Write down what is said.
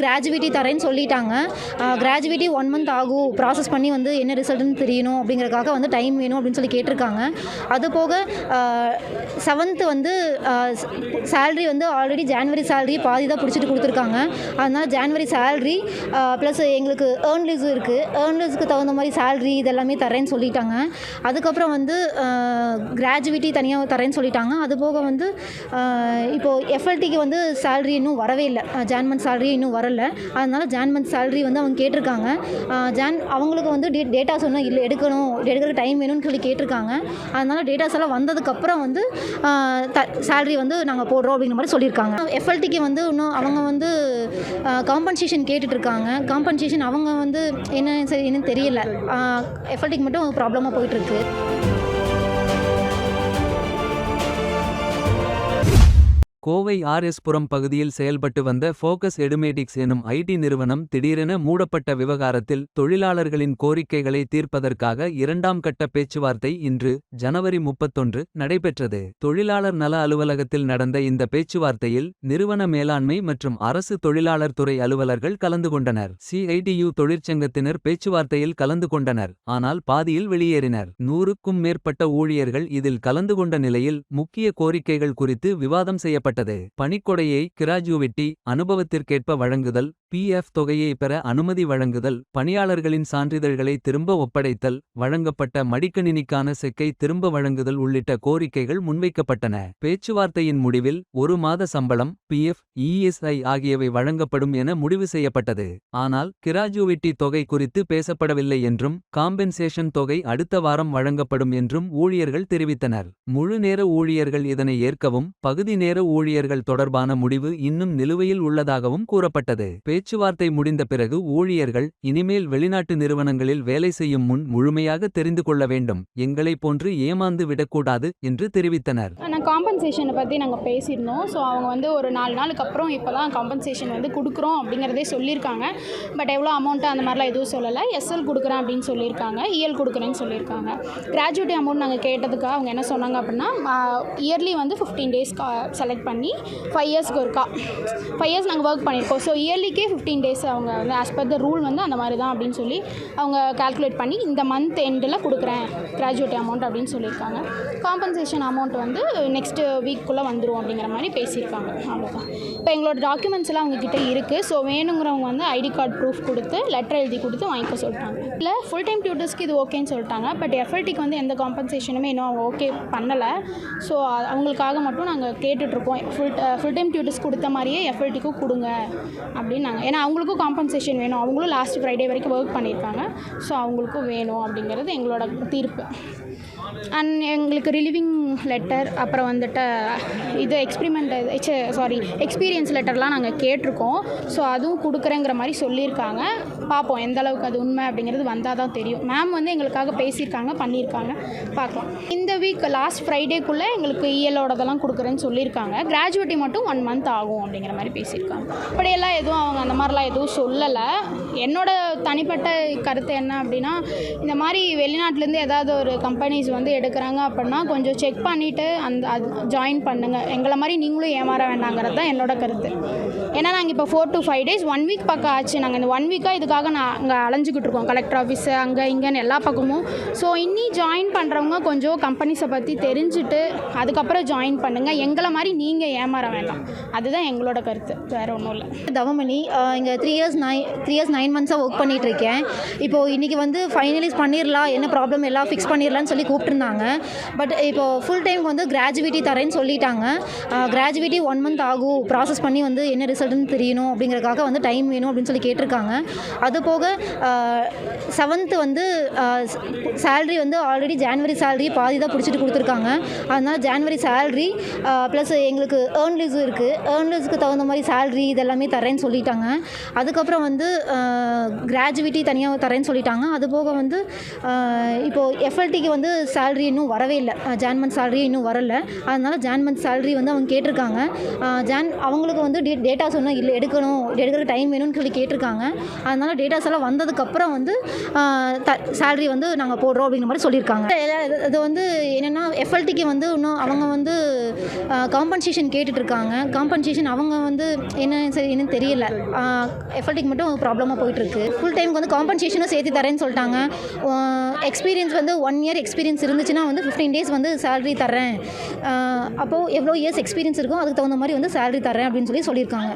Gratuity தரேன்னு சொல்லிட்டாங்க. Gratuity one month ஆகும். ப்ராசஸ் பண்ணி வந்து என்ன ரிசல்ட்னு தெரியணும் அப்படிங்கிறக்காக வந்து டைம் வேணும் அப்படின்னு சொல்லி கேட்டிருக்காங்க. அது போக செவன்த்து வந்து சேல்ரி வந்து ஆல்ரெடி ஜான்வரி சேல்ரி பாதி தான் பிடிச்சிட்டு கொடுத்துருக்காங்க. அதனால் ஜான்வரி சேல்ரி ப்ளஸ் எங்களுக்கு ஏர்ன் லீவ்ஸ் இருக்குது ஏர்ன் லீவ்ஸ்க்கு தகுந்த மாதிரி சேல்ரி இதெல்லாமே தரேன்னு சொல்லிட்டாங்க. அதுக்கப்புறம் வந்து கிராஜுவேட்டி தனியாக தரேன்னு சொல்லிட்டாங்க. அது போக வந்து இப்போது எஃப்எல்டிக்கு வந்து சேல்ரி இன்னும் வரவே இல்லை. ஜான்மன் சேல்ரி இன்னும் வரல. அதனால் ஜான் மந்த் சேல்ரி வந்து அவங்க கேட்டிருக்காங்க. ஜான் அவங்களுக்கு வந்து டே டேட்டாஸ் ஒன்றும் இல்லை எடுக்கணும். எடுக்கிறதுக்கு டைம் வேணும்னு சொல்லி கேட்டிருக்காங்க. அதனால் டேட்டாஸ் எல்லாம் வந்ததுக்கப்புறம் வந்து த சேல்ரி வந்து நாங்கள் போடுறோம் அப்படிங்கிற மாதிரி சொல்லியிருக்காங்க. எஃப்எல்டிக்கு வந்து இன்னும் அவங்க வந்து காம்பன்சேஷன் கேட்டுட்ருக்காங்க. காம்பன்சேஷன் அவங்க வந்து என்ன சரி என்னன்னு தெரியல. எஃப்எல்டிக்கு மட்டும் ப்ராப்ளமாக போயிட்டுருக்கு கோவை ஆர்எஸ் புரம் பகுதியில் செயல்பட்டு வந்த ஃபோக்கஸ் எடுமேடிக்ஸ் எனும் ஐடி நிறுவனம் திடீரென மூடப்பட்ட விவகாரத்தில் தொழிலாளர்களின் கோரிக்கைகளை தீர்ப்பதற்காக இரண்டாம் கட்ட பேச்சுவார்த்தை இன்று ஜனவரி முப்பத்தொன்று நடைபெற்றது. தொழிலாளர் நல அலுவலகத்தில் நடந்த இந்த பேச்சுவார்த்தையில் நிறுவன மேலாண்மை மற்றும் அரசு தொழிலாளர் துறை அலுவலர்கள் கலந்து கொண்டனர். சிஐடியு தொழிற்சங்கத்தினர் பேச்சுவார்த்தையில் கலந்து கொண்டனர் ஆனால் பாதியில் வெளியேறினர். நூறுக்கும் மேற்பட்ட ஊழியர்கள் இதில் கலந்து கொண்ட நிலையில் முக்கிய கோரிக்கைகள் குறித்து விவாதம் செய்யப்பட்டது. பணிக்கொடையை கிராஜுவிட்டி அனுபவத்திற்கேற்ப வழங்குதல் பிஎஃப் தொகையை பெற அனுமதி வழங்குதல் பணியாளர்களின் சான்றிதழ்களை திரும்ப ஒப்படைத்தல் வழங்கப்பட்ட மடிக்கணினிக்கான செக்கை திரும்ப வழங்குதல் உள்ளிட்ட கோரிக்கைகள் முன்வைக்கப்பட்டன. பேச்சுவார்த்தையின் முடிவில் ஒரு மாத சம்பளம் பிஎஃப் இஎஸ்ஐ ஆகியவை வழங்கப்படும் என முடிவு செய்யப்பட்டது. ஆனால் கிராஜுவிட்டி தொகை குறித்து பேசப்படவில்லை என்றும் காம்பென்சேஷன் தொகை அடுத்த வாரம் வழங்கப்படும் என்றும் ஊழியர்கள் தெரிவித்தனர். முழு நேர ஊழியர்கள் இதனை ஏற்கவும் பகுதி நேர ஊழியர்கள் தொடர்பான முடிவு இன்னும் நிலுவையில் உள்ளதாகவும் கூறப்பட்டது. பேச்சுவார்த்தை முடிந்த பிறகு ஊழியர்கள் இனிமேல் வெளிநாட்டு நிறுவனங்களில் வேலை செய்யும் முன் முழுமையாக தெரிந்து கொள்ள வேண்டும் எங்களைப் போன்று ஏமாந்து விடக்கூடாது என்று தெரிவித்தனர். ஆனால் காம்பன்சேஷனை பற்றி நாங்கள் பேசியிருந்தோம். ஸோ அவங்க வந்து ஒரு நாலு நாளுக்கு அப்புறம் இப்போ தான் காம்பன்சேஷன் வந்து கொடுக்குறோம் அப்படிங்கிறதே சொல்லியிருக்காங்க. பட் எவ்வளோ அமௌண்ட்டு அந்த மாதிரிலாம் எதுவும் சொல்லலை. எஸ்எல் கொடுக்குறேன் அப்படின்னு சொல்லியிருக்காங்க. இஎல் கொடுக்குறேன்னு சொல்லியிருக்காங்க. கிராஜுவேட்டி அமௌண்ட் நாங்கள் கேட்டதுக்கு அவங்க என்ன சொன்னாங்க அப்படின்னா இயர்லி வந்து ஃபிஃப்டீன் டேஸ் செலக்ட் பண்ணி ஃபைவ் இயர்ஸ்க்கு ஒருக்கா ஃபைவ் இயர்ஸ் நாங்கள் ஒர்க் பண்ணியிருக்கோம். ஸோ இயர்லிக்கே ஃபிஃப்டீன் டேஸ் அவங்க வந்து ஆஸ் பர் த ரூல் வந்து அந்த மாதிரி தான் அப்படின்னு சொல்லி அவங்க கால்குலேட் பண்ணி இந்த மந்த் எண்டில் கொடுக்குறேன் கிராஜுவேட் அமௌண்ட் அப்படின்னு சொல்லியிருக்காங்க. காம்பன்சேஷன் அமௌண்ட் வந்து நெக்ஸ்ட்டு வீக்குள்ளே வந்துடும் அப்படிங்கிற மாதிரி பேசியிருக்காங்க. அவ்வளோதான் இப்போ எங்களோட டாக்குமெண்ட்ஸ் எல்லாம் அவங்கக்கிட்ட இருக்குது ஸோ வேணுங்கிறவங்க வந்து ஐடி கார்டு ப்ரூஃப் கொடுத்து லெட்டர் எழுதி கொடுத்து வாங்கிக்க சொல்லிட்டாங்க இல்லை ஃபுல் டைம் டியூட்டர்ஸ்க்கு இது ஓகேன்னு சொல்லிட்டாங்க. பட் எஃப்எல்டிக்கு வந்து எந்த காம்பன்சேஷனுமே இன்னும் அவங்க ஓகே பண்ணலை. ஸோ அவங்களுக்காக மட்டும் நாங்கள் கேட்டுட்ருக்கோம் ஃபுல் ஃபுல் டைம் டியூட்டர்ஸ் கொடுத்த மாதிரியே எஃப்எல்டிக்கும் கொடுங்க அப்படின்னு நாங்கள் ஏன்னா அவங்களுக்கும் காம்பன்சேஷன் வேணும். அவங்களும் லாஸ்ட் ஃப்ரைடே வரைக்கும் ஒர்க் பண்ணியிருக்காங்க. ஸோ அவங்களுக்கும் வேணும் அப்படிங்கிறது எங்களோட தீர்ப்பு. அண்ட் எங்களுக்கு ரிலீவிங் லெட்டர் அப்புறம் வந்துட்டு இது எக்ஸ்பிரிமெண்ட் சாரி எக்ஸ்பீரியன்ஸ் லெட்டர்லாம் நாங்கள் கேட்டிருக்கோம். ஸோ அதுவும் கொடுக்குறேங்கிற மாதிரி சொல்லியிருக்காங்க. பார்ப்போம் எந்த அளவுக்கு அது உண்மை அப்படிங்கிறது வந்தால் தான் தெரியும். மேம் வந்து எங்களுக்காக பேசியிருக்காங்க பண்ணியிருக்காங்க. பார்க்கலாம். இந்த வீக் லாஸ்ட் ஃப்ரைடேக்குள்ளே எங்களுக்கு இஎலோடதெல்லாம் கொடுக்குறேன்னு சொல்லியிருக்காங்க. கிராஜுவேட்டி மட்டும் ஒன் மந்த் ஆகும் அப்படிங்கிற மாதிரி பேசியிருக்காங்க. அப்படியெல்லாம் எதுவும் அவங்க அந்த மாதிரிலாம் எதுவும் சொல்லலை. என்னோட தனிப்பட்ட கருத்து என்ன அப்படின்னா இந்த மாதிரி வெளிநாட்டிலேருந்து ஏதாவது ஒரு கம்பெனிஸ் வந்து எடுக்கிறாங்க அப்படின்னா கொஞ்சம் செக் பண்ணிவிட்டு அந்த அது ஜாயின் பண்ணுங்கள் எங்களை மாதிரி நீங்களும் ஏமாற வேண்டாங்கிறது தான் என்னோட கருத்து. ஏன்னா நாங்கள் இப்போ four to five days one week பக்கம் ஆச்சு. நாங்கள் இந்த ஒன் வீக்காக இதுக்காக நான் அங்கே அலைஞ்சிக்கிட்டு இருக்கோம். கலெக்டர் ஆஃபீஸு அங்கே இங்கேன்னு எல்லா பக்கமும். ஸோ இன்னி ஜாயின் பண்ணுறவங்க கொஞ்சம் கம்பெனிஸை பற்றி தெரிஞ்சுட்டு அதுக்கப்புறம் ஜாயின் பண்ணுங்கள் எங்களை மாதிரி நீங்கள் ஏமாற வேண்டாம். அதுதான் எங்களோட கருத்து. வேறு ஒன்றும் இல்லை. தவமணி இங்கே three years nine three years nine மந்த்ஸாக work பண்ணிட்டு இருக்கேன் இப்போது இன்றைக்கி வந்து ஃபைனலைஸ் பண்ணிடலாம் என்ன ப்ராப்ளம் எல்லாம் ஃபிக்ஸ் பண்ணிடலாம்னு சொல்லி கூப்பிட்டுருந்தாங்க. பட் இப்போது ஃபுல் டைம் வந்து கிராஜுவேட்டி தரேன்னு சொல்லிட்டாங்க. கிராஜுவேட்டி ஒன் மந்த் ஆகும். ப்ராசஸ் பண்ணி வந்து என்ன ரிசல்ட்னு தெரியணும் அப்படிங்கிறக்காக வந்து டைம் வேணும் அப்படின்னு சொல்லி கேட்டிருக்காங்க. அது போக செவன்த்து வந்து சேல்ரி வந்து ஆல்ரெடி ஜான்வரி சேல்ரி பாதி தான் பிடிச்சிட்டு கொடுத்துருக்காங்க. அதனால் ஜான்வரி சேல்ரி ப்ளஸ் எங்களுக்கு ஏர்ன்லீஸும் இருக்குது ஏர்ன்லீஸ்க்கு தகுந்த மாதிரி சேல்ரி இதெல்லாமே தரேன்னு சொல்லிட்டாங்க. அதுக்கப்புறம் வந்து கிராஜுவிட்டி தனியாக தரேன்னு சொல்லிட்டாங்க. அது போக வந்து இப்போது எஃப்எல்டிக்கு வந்து சேல்ரி இன்னும் வரவே இல்லை. ஜான் மந்த் சேலரி இன்னும் வரலை. அதனால் ஜான் மந்த் சேலரி வந்து அவங்க கேட்டிருக்காங்க. ஜான் அவங்களுக்கு வந்து டே டேட்டாஸ் ஒன்றும் இல்லை எடுக்கணும். எடுக்கிற டைம் வேணும்னு சொல்லி கேட்டிருக்காங்க. அதனால் டேட்டாஸ் எல்லாம் வந்ததுக்கப்புறம் வந்து த சேலரி வந்து நாங்கள் போடுறோம் அப்படிங்கிற மாதிரி சொல்லியிருக்காங்க. இது- இது வந்து என்னென்னா எஃப்எல்டிக்கு வந்து இன்னும் அவங்க வந்து காம்பன்சேஷன் கேட்டுட்ருக்காங்க காம்பன்சேஷன் அவங்க வந்து என்ன சரி என்னன்னு தெரியல. எஃப்எல்டிக்கு மட்டும் ப்ராப்ளமாக போயிட்டுருக்கு. ஃபுல் டைமுக்கு வந்து காம்பன்சேஷனும் சேர்த்து தரேன்னு சொல்லிட்டாங்க. எக்ஸ்பீரியன்ஸ் வந்து ஒன் இயர் எக்ஸ்பீரியன்ஸ் இருந்துச்சுன்னா வந்து ஃபிஃப்டீன் டேஸ் வந்து சேலரி தரேன் அப்போது எவ்வளோ இயர்ஸ் எக்ஸ்பீரியன்ஸ் இருக்கோ அதுக்கு தகுந்த மாதிரி வந்து சேலரி தரேன் அப்படின்னு சொல்லி சொல்லியிருக்காங்க.